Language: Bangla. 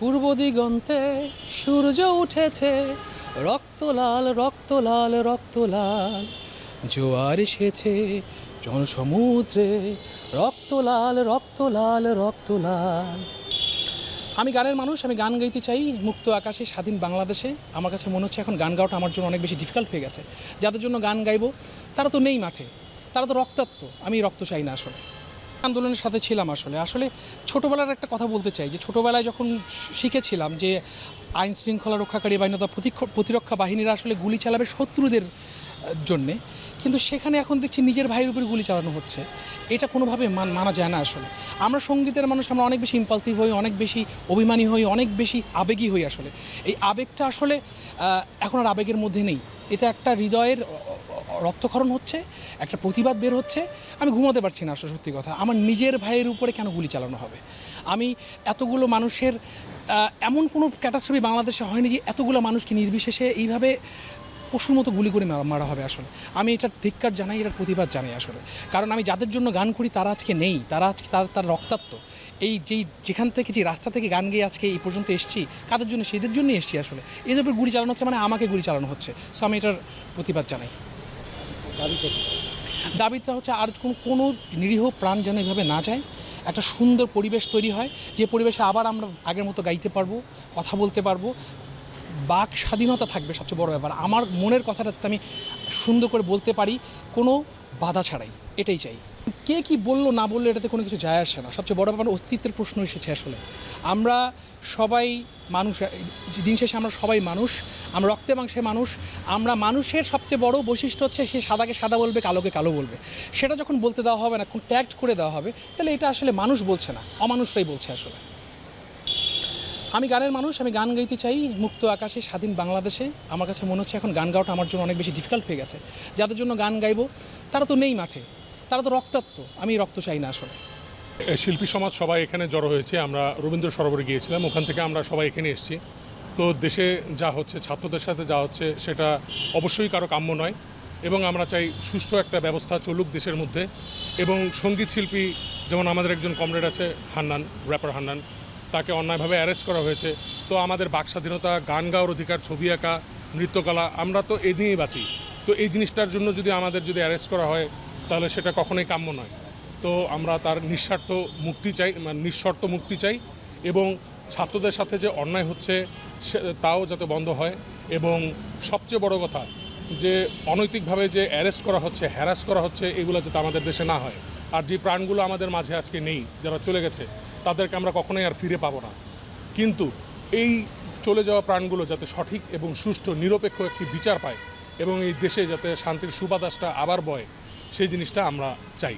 পূর্ব দিগন্তে সূর্য উঠেছে। রক্ত লাল রক্ত লাল রক্ত লাল জোয়ার এসেছে জনসমুদ্রে। রক্ত লাল রক্ত লাল আমি গানের মানুষ, আমি গান গাইতে চাই মুক্ত আকাশে, স্বাধীন বাংলাদেশে। আমার কাছে মনে হচ্ছে এখন গান গাওয়াটা আমার জন্য অনেক বেশি ডিফিকাল্ট হয়ে গেছে। যাদের জন্য গান গাইবো, তারা তো নেই মাঠে। তারা তো রক্তাক্ত। আমি রক্ত চাই না আসলে। আন্দোলনের সাথে ছিলাম আসলে। আসলে ছোটোবেলার একটা কথা বলতে চাই, যে ছোটোবেলায় যখন শিখেছিলাম যে আইন শৃঙ্খলা রক্ষাকারী বাহিনী অথবা প্রতিরক্ষা বাহিনীরা আসলে গুলি চালাবে শত্রুদের জন্যে, কিন্তু সেখানে এখন দেখছি নিজের ভাইয়ের উপরে গুলি চালানো হচ্ছে। এটা কোনোভাবে মান, মানা যায় না আসলে। আমরা সঙ্গীতের মানুষ, আমরা অনেক বেশি ইম্পালসিভ হই, অনেক বেশি অভিমানী হই, অনেক বেশি আবেগী হই আসলে। এই আবেগটা আসলে এখন আর আবেগের মধ্যে নেই। এটা একটা হৃদয়ের রক্তক্ষরণ হচ্ছে, একটা প্রতিবাদ বের হচ্ছে। আমি ঘুমাতে পারছি না আসলে সত্যি কথা। আমার নিজের ভাইয়ের উপরে কেন গুলি চালানো হবে? আমি এতগুলো মানুষের এমন কোনো ক্যাটাস্ট্রফি বাংলাদেশে হয়নি যে এতগুলো মানুষকে নির্বিশেষে এইভাবে পশুর মতো গুলি করে মারা- হবে আসলে। আমি এটার ধিক্কার জানাই, এটার প্রতিবাদ জানাই আসলে। কারণ আমি যাদের জন্য গান করি, তারা আজকে নেই। তারা আজকে তার তার রক্তাক্ত। এই যেই যেখান থেকে যে রাস্তা থেকে গান গেয়ে আজকে এই পর্যন্ত এসেছি, কাদের জন্য? সেদের জন্যই এসেছি আসলে। এদের উপর গুলি চালানো হচ্ছে মানে আমাকে গুলি চালানো হচ্ছে। সো আমি এটার প্রতিবাদ জানাই। দাবিটা হচ্ছে আর কোনো কোনো নিরীহ প্রাণ যেন এভাবে না যায়, একটা সুন্দর পরিবেশ তৈরি হয়, যে পরিবেশে আবার আমরা আগের মতো গাইতে পারব, কথা বলতে পারব। বাক স্বাধীনতা থাকবে সবচেয়ে বড় ব্যাপার। আমার মনের কথাটা যাতে আমি সুন্দর করে বলতে পারি, কোনো বাধা ছাড়াই। এটাই চাই। কে কি বলল, না বলল, এটাতে কোনো কিছু যায় আসে না। সবচেয়ে বড় ব্যাপার অস্তিত্বের প্রশ্ন এসেছে আসলে। আমরা সবাই মানুষ দিন শেষে আমরা সবাই মানুষ, আমরা রক্তে মাংসে মানুষ, আমরা মানুষের সবচেয়ে বড় বৈশিষ্ট্য হচ্ছে সে সাদাকে সাদা বলবে, কালোকে কালো বলবে। সেটা যখন বলতে দেওয়া হবে না কোন ট্যাগ করে দেওয়া হবে, তাহলে এটা আসলে মানুষ বলছে না, অমানুষরাই বলছে আসলে। আমি গানের মানুষ, আমি গান গাইতে চাই, মুক্ত আকাশে, স্বাধীন বাংলাদেশে। আমার কাছে মনে হচ্ছে এখন গান গাওয়াটা আমার জন্য অনেক বেশি ডিফিকাল্ট হয়ে গেছে। যাদের জন্য গান গাইবো, তারা তো নেই মাঠে। তারা তো রক্তাক্ত। আমি রক্ত চাই না আসলে। শিল্পী সমাজ সবাই এখানে জড়ো হয়েছে। আমরা রবীন্দ্র সরোবরে গিয়েছিলাম। ওখান থেকে আমরা সবাই এখানে এসেছি। তো দেশে যা হচ্ছে, ছাত্রদের সাথে যা হচ্ছে, সেটা অবশ্যই কারও কাম্য নয়। এবং আমরা চাই সুষ্ঠু একটা ব্যবস্থা চলুক দেশের মধ্যে। এবং সংগীত শিল্পী যেমন আমাদের একজন কমরেড আছে, হান্নান র্যাপার হান্নান, তাকে অন্যায়ভাবে অ্যারেস্ট করা হয়েছে। তো আমাদের বাক স্বাধীনতা, গান গাওয়ার অধিকার, ছবি আঁকা, নৃত্যকলা, আমরা তো এ নিয়েই বাঁচি। তো এই জিনিসটার জন্য যদি আমাদের যদি অ্যারেস্ট করা হয় তাহলে সেটা কখনোই কাম্য নয়। তো আমরা তার নিঃস্বার্থ মুক্তি চাই মানে নিঃশর্ত মুক্তি চাই এবং ছাত্রদের সাথে যে অন্যায় হচ্ছে তাও যাতে বন্ধ হয় এবং সবচেয়ে বড় কথা যে অনৈতিকভাবে যে অ্যারেস্ট করা হচ্ছে, হ্যারাস করা হচ্ছে, এগুলো যাতে আমাদের দেশে না হয়। আর যে প্রাণগুলো আমাদের মাঝে আজকে নেই, যারা চলে গেছে, তাদেরকে আমরা কখনোই আর ফিরে পাবো না। কিন্তু এই চলে যাওয়া প্রাণগুলো যাতে সঠিক এবং সুষ্ঠু, নিরপেক্ষ একটি বিচার পায় এবং এই দেশে যাতে শান্তির সুবাতাসটা আবার বয় সেই জিনিসটা আমরা চাই।